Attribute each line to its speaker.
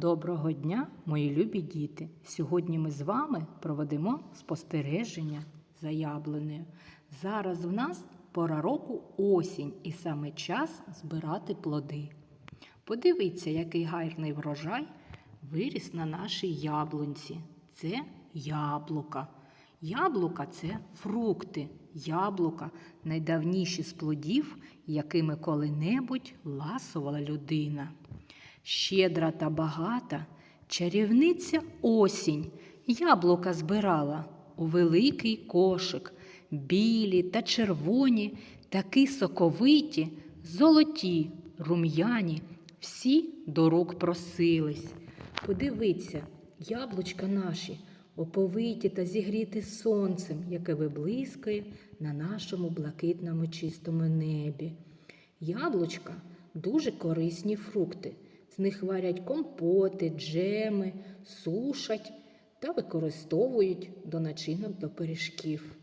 Speaker 1: Доброго дня, мої любі діти! Сьогодні ми з вами проведемо спостереження за яблунею. Зараз в нас пора року осінь і саме час збирати плоди. Подивіться, який гарний врожай виріс на нашій яблунці. Це яблука. Яблука це фрукти. Яблука найдавніші з плодів, якими коли-небудь ласувала людина. Щедра та багата, чарівниця осінь яблука збирала у великий кошик, білі та червоні, такі соковиті, золоті, рум'яні, всі до рук просились. Подивіться, яблучка наші, оповиті та зігріті сонцем, яке виблискує на нашому блакитному чистому небі. Яблучка дуже корисні фрукти. Них варять компоти, джеми, сушать та використовують до начинок до пиріжків.